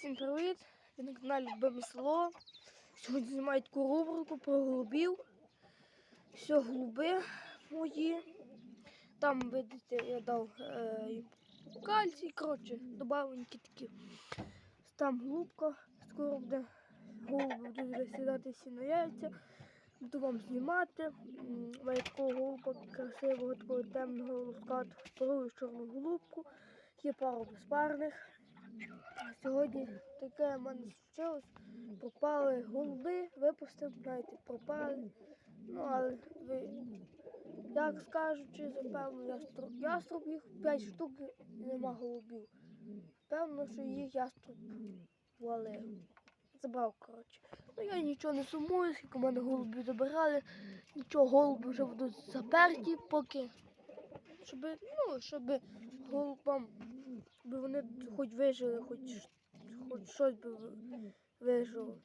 Всім привіт! Ви на каналі Любиме село. Сьогодні знімаю таку рубрику про голубів. Все, голуби мої. Там, видите, я дав е, кальцій, коротше, добавленькі такі. Там голубка, скоро буде голуби будуть засідати всі на яйця. Буду вам знімати. Маю такого голуба красивого, такого темного лускатого, вторую чорну голубку. Є пару безпарних. Сьогодні таке в мене случилось. Пропали голуби, випустив, знаєте, пропали. Ну, але ви, як скажучи, запевно, яструб, яструб їх 5 штук і нема голубів. Певно, що їх яструб валив. Забрав, коротше. Ну я нічого не сумую, скільки мене голубів забирали. Нічого, голуби вже будуть заперті, поки. Щоб, ну, щоб голубам би вони хоч вижили, хоч, хоч щось би вижило.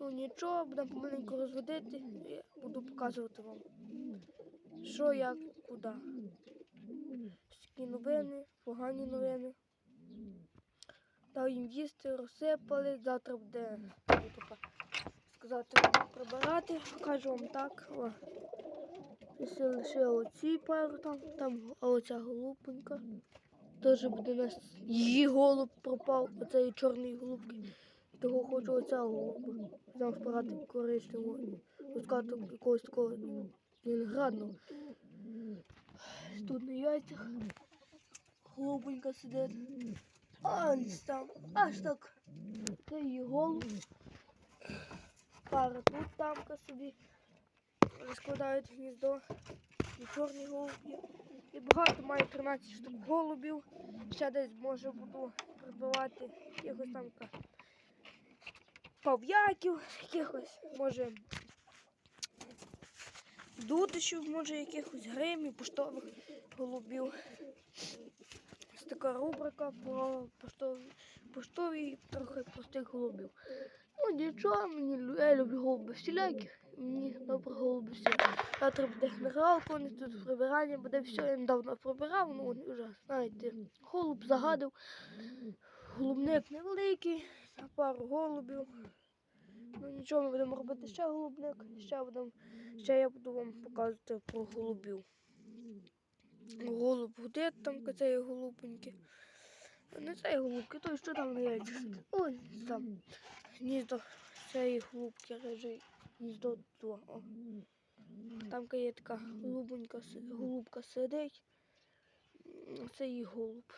Ну нічого, будемо помаленьку розводити і буду показувати вам, що, як, куди. Такі новини, погані новини. Дав їм їсти, розсипали, завтра буде сказати, прибирати, покажу вам так. О. Лише оці пару там, там оця голубонька. Теж буде нас її голуб пропав, оцеї чорної голубки. Того хочу оця голуба. Там впирати коричневого, пускати якогось такого виноградного. Тут на яйцях голубонька сидить. А там, аж так. Це її голуб. Пара тут тамка собі розкладають гніздо. І чорні голубі. І багато маю 13 штук голубів. Ще десь може буду прибивати якихось там пав'яків, якихось, може дутичів, може якихось гримів, поштових голубів. Ось така рубрика про поштові, поштові трохи простих голубів. Ну нічого, мені я люблю голуби всіляких. Мені добре голуби всі. Завтра буде генералка, вони тут прибирання буде все. Я недавно прибирав, ну вже, знаєте, голуб загадив. Голубник невеликий, на пару голубів. Ну нічого, ми будемо робити ще голубник, ще будемо, ще я буду вам показувати про голубів. Голуб гудить там цієї голубоньки. Не цієї голубки, той що там на яйцях. Ой, там гніздо цієї голубки лежить. Гніздо. О. Там є така голубонька, голубка сидить. Це її голуб.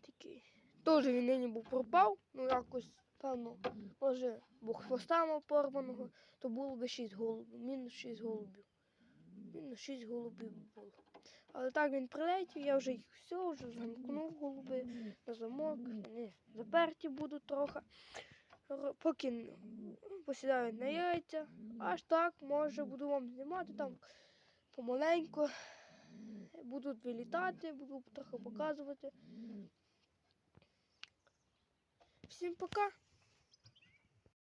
Такий. Теж він нині був пропав, ну якось, певно, може, бо хвоста мав порваного, то було би 6 голубів, мінус 6 голубів. Мінус 6 голубів було. Але так він прилетів, я вже їх все, вже замкнув голуби на замок, вони заперті будуть трохи. Поки посідають на яйця. Аж так, може, буду вам знімати там помаленьку. Будуть вилітати, буду трохи показувати. Всім пока!